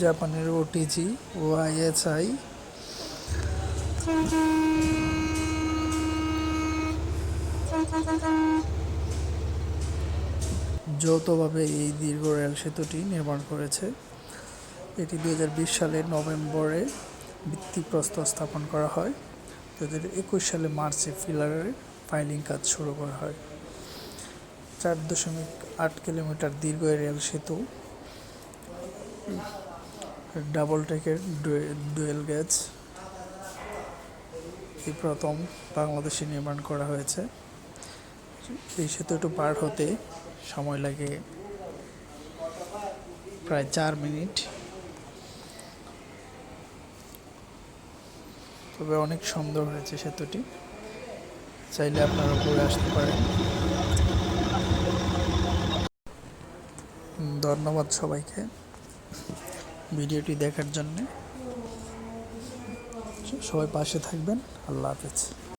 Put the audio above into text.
জাপানের ওটিজি ও আইএসআই যৌথভাবে এই দীর্ঘ রেল সেতুটি নির্মাণ করেছে। এটি দু সালের নভেম্বরে ভিত্তিপ্রস্তর স্থাপন করা হয়। দু একুশ সালে মার্চে ফিলারের ফাইলিং কাজ শুরু করা হয়। চার দশমিক আট কিলোমিটার দীর্ঘ রেল সেতু ডাবল ট্র্যাকের ডুয়েল গেজ এই প্রথম বাংলাদেশে নির্মাণ করা হয়েছে। এই সেতুটি পার হতে সময় লাগে প্রায় চার মিনিট। তবে অনেক সুন্দর হয়েছে সেতুটি। চাইলে আপনারা ঘুরে আসতে পারেন। ধন্যবাদ সবাইকে। ভিডিওটি দেখার জন্যে। সবাই পাশে থাকবেন। আল্লাহ হাফেজ।